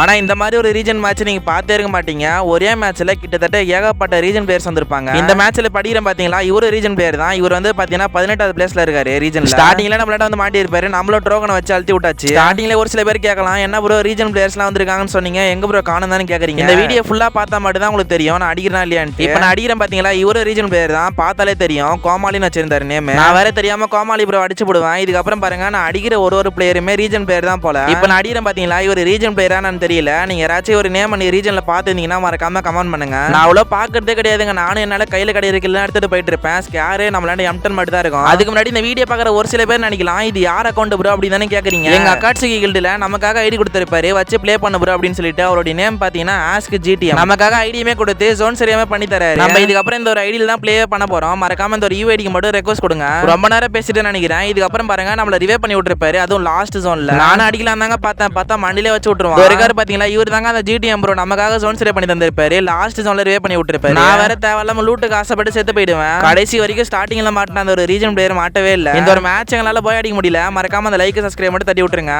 ஆனா இந்த மாதிரி ஒரு ரீஜன் மேட்ச் நீங்க பார்த்தே இருக்க மாட்டீங்க. ஒரே மேட்ச்ல கிட்டத்தட்ட ஏகப்பட்ட ரீஜன் பிளேயர்ஸ் வந்திருப்பாங்க. இந்த மேட்ச்ல படிக்கிறேன் பாத்தீங்களா இவரு ரீஜன் பிளேயர் தான். இவர் வந்து பாத்தீங்கன்னா பதினெட்டாவது பிளேஸ்ல இருக்காரு ரீஜன் ஸ்டார்டிங்ல நம்மள்ட்ட வந்து மாட்டி இருப்பாரு. நம்மளும் டோக்கனை வச்சு அழுத்தி விட்டாச்சு. ஸ்டார்டிங்ல ஒரு சில பேர் கேட்கலாம் என்ன ப்ரோ ரீஜன் பிளேயர்ஸ்லாம் வந்திருக்காங்கன்னு சொன்னீங்க? எங்க ப்ரோ காணும் தானே கேக்குறீங்க இந்த வீடியோ ஃபுல்லா பார்த்தா மட்டும் தான் உங்களுக்கு தெரியும். நான் அடிக்கிறேன் இல்லையான்ட்டு. இப்போ நான் அடிக்கிறேன் பாத்தீங்களா இவரு ரீஜன் பிளேயர் தான். பார்த்தாலே தெரியும். கோமாளின்னு வச்சிருந்தாரு நேம் நான் வேற தெரியாம கோமாளி ப்ரோ அடிச்சு போடுவேன் இதுக்கப்புறம் பாருங்க நான் அடிக்கிற ஒரு ஒரு பிளேயருமே ரீஜன் பிளேயர் தான் போல. இப்போ நான் அடிக்கிறேன் பாத்தீங்களா இவர் ரீஜன் பிளேயரானு தெரியல. நீங்க யாராச்சும் ஒரு நேம் நீ ரீஜன்ல பாத்துருந்தீங்கன்னா மறக்காம கமெண்ட் பண்ணுங்க. நான் அவ்வளோ பாக்குறதே கிடையாதுங்க. நானும் என்னால கையில கிடைக்கிறதுலாம் எடுத்துட்டு போயிட்டு இருப்பேன். ஸ்கேரு நம்மளாண்ட எம்டன் மட்டும் தான் இருக்கும். அதுக்கு முன்னாடி இந்த வீடியோ பார்க்குற ஒரு சில பேர் நினைக்கலாம் இது யார் அக்கௌண்ட் ப்ரோ அப்படின்னு தானே கேக்குறீங்க. எங்க அக்காட்சி கில்டுல நமக்காக ஐடி கொடுத்திருப்பாரு. வச்சு ப்ளே பண்ண ப்ரோ அப்படின்னு சொல்லிட்டு அவருடைய நேம் பாத்தீங்கன்னா ஆஸ்க் ஜிடிஎம் நமக்காக ஐடியுமே கொடுத்து ஜோன் சரியாமே பண்ணி தராரு. நம்ம இதுக்கப்புறம் இந்த ஒரு ஐடியில் தான் ப்ளே பண்ண போறோம். மறக்காம இந்த ஒரு யூஐடிக்கு மட்டும் ரெக்வஸ்ட் கொடுங்க. ரொம்ப நேரம் பேசிட்டு நினைக்கிறேன். இதுக்கப்புறம் பாருங்க நம்மள ரிவே பண்ணி விட்டுருப்பாரு. அதுவும் லாஸ்ட் ஜோன்ல நானும் அடிக்கலாம் தாங்க பார்த்தேன். பார்த்தா மண்டிலே வச்சு விட்டுருவோம் இருக்காரு பாத்தீங்களா இவர் தாங்க அந்த ஜிடிஎம் ப்ரோ நமக்காக ஜோன் சரியா பண்ணி தந்திருப்பாரு. லாஸ்ட் ஜோன்ல ரிவே பண்ணி விட்டுருப்பாரு. நான் வேற தேவையில்லாம லூட்டுக்கு ஆசைப்பட்டு செத்து போயிடுவேன். கடைசி வரைக்கும் ஸ்டார்டிங்ல மாட்டின அந்த ஒரு ரீஜன் பிளேயர் மாட்டவே இல்லை. இந்த ஒரு மேட்ச் எங்களால போய் அடிக்க முடியல. மறக்காம அந்த லைக் சப்ஸ்கிரைப் மட்டும் தட்டி விட்டுருங்க.